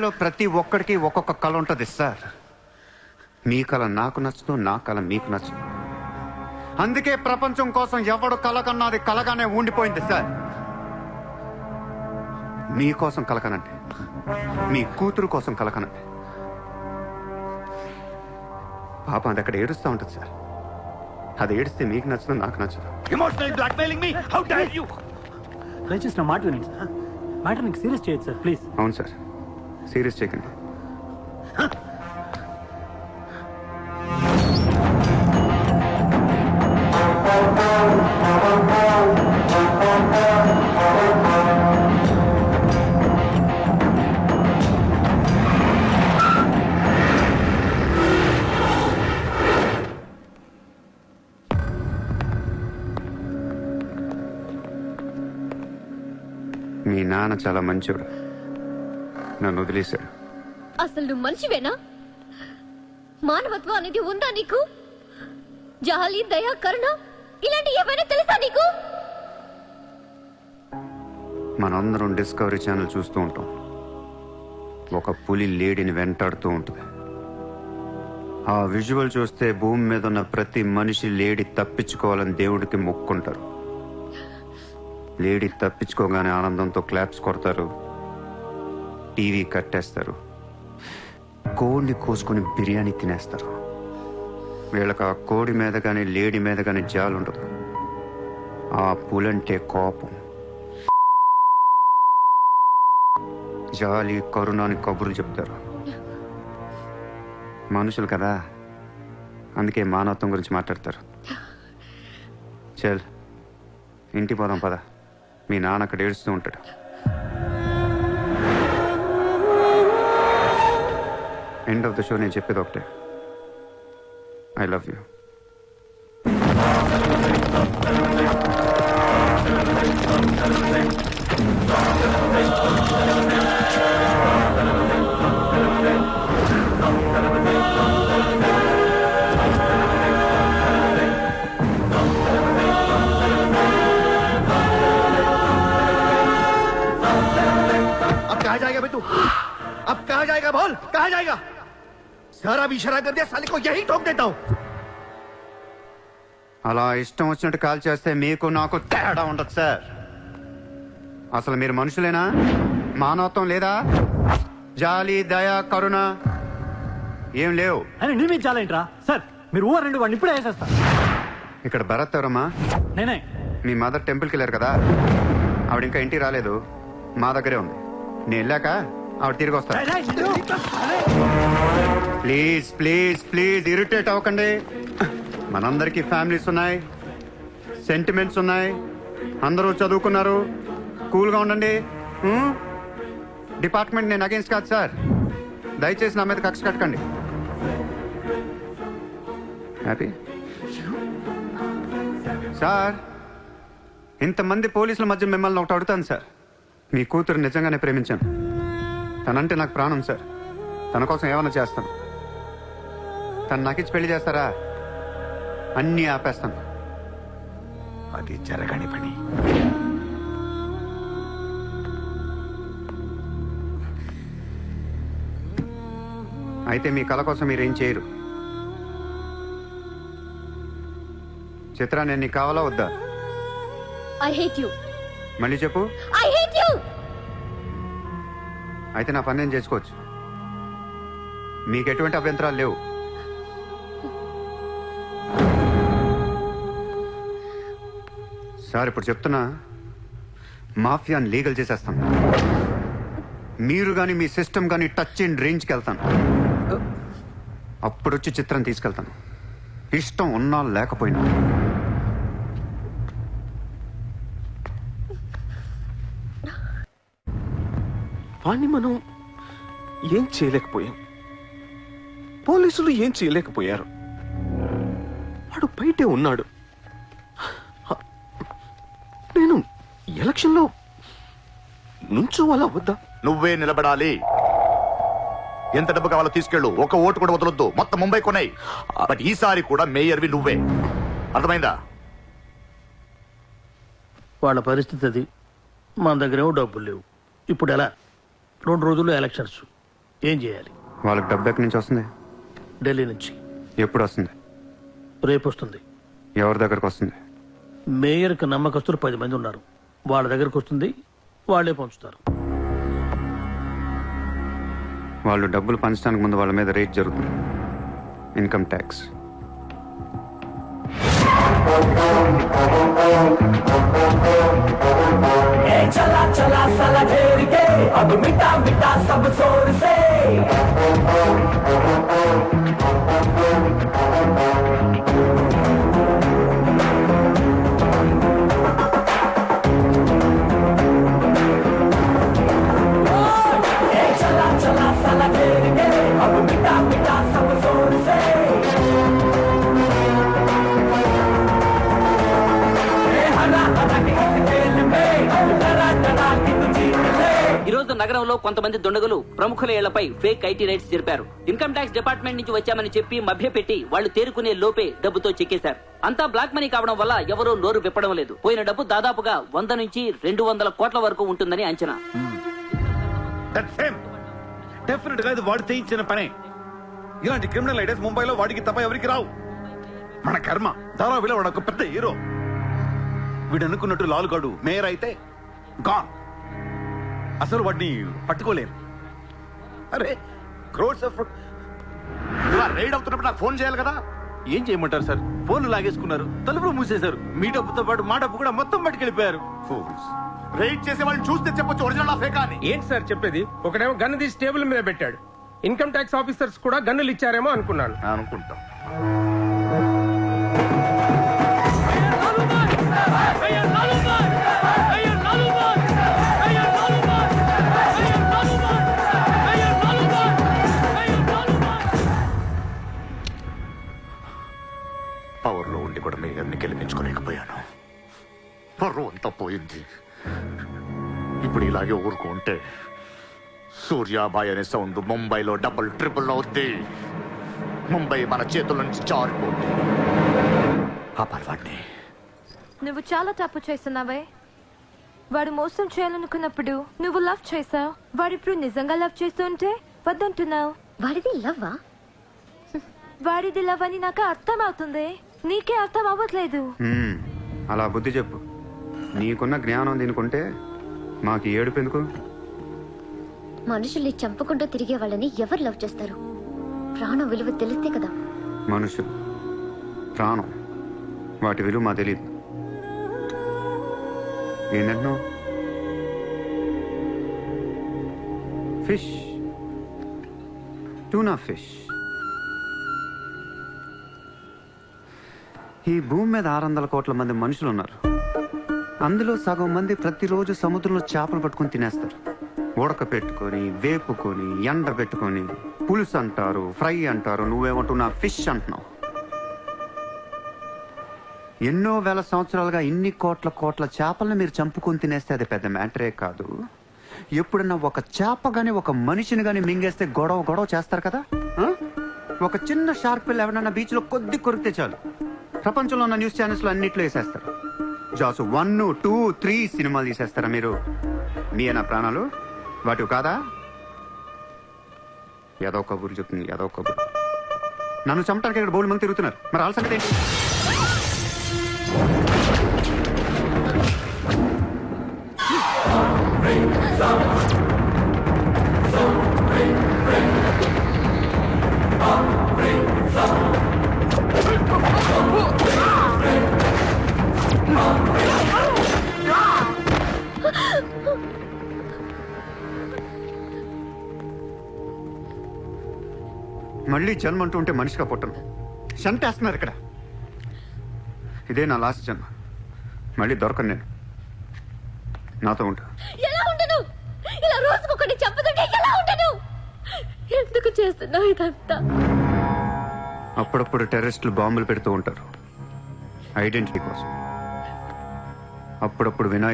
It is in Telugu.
లో ప్రతి ఒక్కడికి ఒక్కొక్క కళ ఉంటుంది సార్. మీ కళ నాకు నచ్చదు నా కళ మీకు నచ్చదు అందుకే ప్రపంచం కోసం ఎవడు కళ కన్నా అది కలగానే ఉండిపోయింది సార్. మీకోసం కలకనండి మీ కూతురు కోసం కలకనండి పాపం అది అక్కడ ఏడుస్తూ ఉంటుంది సార్. అది ఏడిస్తే మీకు నచ్చదు నాకు నచ్చదు. ఎమోషనల్ బ్లాక్మెయిలింగ్ మీ హౌ డేర్ యు దయచేసి నా మాట వినండి సార్. మ్యాటర్ నీకు సీరియస్ చేయొచ్చు సార్. ప్లీజ్. అవును సార్. సీరియస్ చేయకండి. మీ నాన్న చాలా మంచివాడు నన్ను వదిలేశాడు అసలు నువ్వు మనిషివేనా? మానవత్వం అనేది ఉందా నీకు? జాలి దయ కరుణ ఇలాంటి ఏమైనా తెలుసా నీకు? మనందరం డిస్కవరీ ఛానల్ చూస్తూ ఉంటాం. ఒక పులి లేడీని వెంటాడుతూ ఉంటుంది. ఆ విజువల్ చూస్తే భూమి మీద ఉన్న ప్రతి మనిషి లేడీ తప్పించుకోవాలని దేవుడికి మొక్కుంటారు. లేడీ తప్పించుకోగానే ఆనందంతో క్లాప్స్ కొడతారు. టీవీ కట్టేస్తారు. కోడిని కోసుకొని బిర్యానీ తినేస్తారు. వీళ్ళకి ఆ కోడి మీద కానీ లేడీ మీద కానీ జాలు ఉండదు. ఆ పులంటే కోపం. జాలి కరుణాని కబుర్లు చెప్తారు. మనుషులు కదా? అందుకే మానవత్వం గురించి మాట్లాడతారు. చల్ ఇంటి పోదాం పద. మీ నాన్న అక్కడ ఏడుస్తూ ఉంటాడు. ఎండ్ ఆఫ్ ద షో నేను చెప్పేది ఒకటే ఐ లవ్ యూ अब कहा जाएगा बे तू अब कहा जाएगा बोल कहा जाएगा सारा भी इशारा कर दिया साले को यही ठोक देता हूँ అలా ఇష్టం వచ్చినట్టు కాల్ చేస్తే మీకు నాకు తేడా ఉండదు సార్ అసలు మీరు మనుషులేనా మానవత్వం లేదా జాలి దయ కరుణ ఏం లేవు అని నీ మీద చాలా ఏంట్రా సార్ మీరు ఊరు రెండు వాడిని ఇప్పుడే వేసేస్తా ఇక్కడ భరత్ ఎవరమ్మా నేనే మీ మదర్ టెంపుల్కి వెళ్ళారు కదా ఆవిడ ఇంకా ఇంటికి రాలేదు మా దగ్గరే ఉంది నేను వెళ్ళాక ఆవిడ తిరిగి వస్తారు రేయ్, రేయ్, నిన్ను- ప్లీజ్ ప్లీజ్ ప్లీజ్ ఇరిటేట్ అవ్వకండి. మనందరికీ ఫ్యామిలీస్ ఉన్నాయి సెంటిమెంట్స్ ఉన్నాయి అందరూ చదువుకున్నారు. కూల్గా ఉండండి. డిపార్ట్మెంట్ నేను అగేన్స్ కాదు సార్. దయచేసి నా మీద కక్ష కట్టకండి. హ్యాపీ సార్ ఇంతమంది పోలీసుల మధ్య మిమ్మల్ని ఒకటి అడుగుతాను సార్. మీ కూతురు నిజంగానే ప్రేమించాను. తనంటే నాకు ప్రాణం సార్. తన కోసం ఏమైనా చేస్తాను. తను నాకు ఇచ్చి పెళ్ళి చేస్తారా? అన్నీ ఆపేస్తాను. అది జరగని పని. అయితే మీ కళ కోసం మీరు ఏం చేయరు. చిత్ర నేను నీకు కావాలా వద్దా? ఐ హేట్ యు మళ్ళీ చెప్పు. ఐ హేట్ యు అయితే నా పని నేను చేసుకోవచ్చు. మీకు ఎటువంటి అభ్యంతరాలు లేవు. సార్ ఇప్పుడు చెప్తున్నా మాఫియాని లీగల్ చేసేస్తాను మీరు కానీ మీ సిస్టమ్ కానీ టచ్ అండ్ రేంజ్కి వెళ్తాను. అప్పుడు వచ్చి చిత్రం తీసుకెళ్తాను. ఇష్టం ఉన్నా లేకపోయినా. వాణ్ణి మనం ఏం చేయలేకపోయాం? పోలీసులు ఏం చేయలేకపోయారు? వాడు బయటే ఉన్నాడు. ఎలక్షన్లో నుంచోవాలా వద్దా? నువ్వే నిలబడాలి. ఎంత డబ్బు కావాలో తీసుకెళ్ళు. ఒక ఓటు కూడా వదలొద్దు. మొత్తం ముంబై కొన్నాయి బట్ ఈసారి కూడా మేయర్వి నువ్వే. అర్థమైందా? వాళ్ళ పరిస్థితి అది. మన దగ్గరేమో డబ్బులు లేవు. ఇప్పుడు ఎలా? రెండు రోజుల్లో ఎలక్షన్స్. ఏం చేయాలి? వాళ్ళకి డబ్బు ఎక్కడి నుంచి వస్తుంది? ఢిల్లీ నుంచి. ఎప్పుడు వస్తుంది? రేపు వస్తుంది. ఎవరి దగ్గరకు వస్తుంది? మేయర్కి నమ్మకస్తులు పది మంది ఉన్నారు. వాళ్ళ దగ్గరకు వస్తుంది వాళ్ళే పంచుతారు వాళ్ళు డబ్బులు పంచడానికి ముందు వాళ్ళ మీద రేట్ జరుగుతుంది ఇన్కమ్ ట్యాక్స్ चला चला साला घेर के अब मिटा मिटा सब शोर से चला चला साला घेर के अब मिटा मिटा सब शोर से ए, हरा हरा के इस खेल में अब डरा डरा के तू जीत ले ఈ రోజు నగరంలో కొంతమంది దుండగులు ప్రముఖుల ఇళ్లపై ఫేక్ ఐటీ రైట్స్ జరిపారు ఇన్కమ్ ట్యాక్స్ డిపార్ట్మెంట్ నుంచి వచ్చామని చెప్పి మభ్యపెట్టి వాళ్ళు తేరుకునే లోపే డబ్బుతో చెక్కేశారు అంతా బ్లాక్ మనీ కావడం వల్ల ఎవరూ నోరు విప్పడం లేదు పోయిన డబ్బు దాదాపుగా వంద నుంచి రెండు వందల కోట్ల వరకు ఉంటుందని అంచనా డెఫినెట్గా ఇది వాడు చేయించిన పనే. ఇలాంటి క్రిమినల్ ఐడియాస్ ముంబైలో వాడికి తప్ప ఎవరికి రావు. మన కర్మ ధారావిలో వాడు ఒక పెద్ద హీరో వీడు అనుకున్నట్టు లాలుగాడు మేయర్ అయితే గాన్ అసలు వాడిని పట్టుకోలేరు. అరే క్రోడ్స్ ఆఫ్ ఇలా రైడ్ అవుతున్నప్పుడు నాకు ఫోన్ చేయాలి కదా? ఏం చేయమంటారు సార్? ఫోన్లు లాగేసుకున్నారు తలుపులు మూసేశారు. మీ డబ్బుతో పాటు మా డబ్బు కూడా మొత్తం పట్టుకెళ్ళిపోయారు. రైడ్ చేసే వాళ్ళని చూస్తే చెప్పొచ్చు ఒరిజినల్ ఫేకా అని. ఏంటి సార్ చెప్పేది? ఒకడేమో గన్ను తీసి టేబుల్ మీద పెట్టాడు. ఇన్కమ్ ట్యాక్స్ ఆఫీసర్స్ కూడా గన్నులు ఇచ్చారేమో అనుకున్నాను. అనుకుంటాం. పవర్లో ఉండి కూడా మేయర్ని గెలిపించుకోలేకపోయాను. పర్వం అంతా పోయింది. ఇలాగే ఊరుకుంటే సూర్యాబాయ్ అనే సౌండ్ ముంబైలో డబుల్ ట్రిపుల్ అవుద్ది. ముంబై మన చేతుల నుంచి జారిపోద్ది. ఆపాలి వాడిని నువ్వు చాలా తప్పు చేస్తున్నావే. వాడు మోసం చేయాలనుకున్నప్పుడు నువ్వు లవ్ చేసావు వాడిప్పుడు నిజంగా లవ్ చేస్తుంటే వద్దంటున్నావు. వాడిది లవ్వా? వాడిది లవ్ అని నాకు అర్థం అవుతుంది నీకే అర్థం అవ్వట్లేదు. అలా బుద్ధి చెప్పు. నీకున్న జ్ఞానం దీనికుంటే మాకు ఏడుపు ఎందుకు? మనుషుల్ని చంపకుండా తిరిగే వాళ్ళని ఎవరు లవ్ చేస్తారు? ప్రాణం విలువ తెలిస్తే కదా. మనుషులు. ప్రాణం. వాటి విలువ మా తెలియదు ఏంటంటున్నావు? ఫిష్. Tuna fish. ఈ భూమి మీద ఆరు వందల కోట్ల మంది మనుషులు ఉన్నారు. అందులో సగం మంది ప్రతిరోజు సముద్రంలో చేపలు పట్టుకొని తినేస్తారు. ఉడక పెట్టుకొని వేపుకొని ఎండ పెట్టుకొని పులుసు అంటారు ఫ్రై అంటారు నువ్వేమంటున్నా ఫిష్ అంటున్నావు. ఎన్నో వేల సంవత్సరాలుగా ఇన్ని కోట్ల కోట్ల చేపలను మీరు చంపుకొని తినేస్తే అది పెద్ద మ్యాటరే కాదు. ఎప్పుడన్నా ఒక చేప కానీ ఒక మనిషిని కానీ మింగేస్తే గొడవ గొడవ చేస్తారు కదా? ఒక చిన్న షార్క్ పిల్ల ఎవరన్నా బీచ్లో కొద్ది కొరికితే చాలు. ప్రపంచంలో ఉన్న న్యూస్ ఛానల్స్లో అన్నిట్లో వేసేస్తారు. జాసు వన్ టూ త్రీ సినిమాలు తీసేస్తారా మీరు? మీ నా ప్రాణాలు? వాటి కాదా? ఏదో కబుర్లు చెప్తుంది ఏదో కబుర్ నన్ను చంపడానికి ఇక్కడ బౌల్ మంది తిరుగుతున్నారు. మరి వాళ్ళ సంగతి ఏంటి? మళ్ళీ జన్మ అంటూ ఉంటే మనిషిగా పుట్టను. చంపేస్తున్నారు ఇక్కడ. ఇదే నా లాస్ట్ జన్మ. మళ్ళీ దొరకను నేను. నాతో ఉంటా ఎలా ఉండను? ఇలా రోజుకొకటి చంపుతుంటే ఎలా ఉండను? ఎందుకు చేస్తున్నావు ఇదంతా? అప్పుడప్పుడు టెర్రరిస్టులు బాంబులు పెడుతూ ఉంటారు. ఐడెంటిటీ కోసం. అప్పుడప్పుడు వినాయక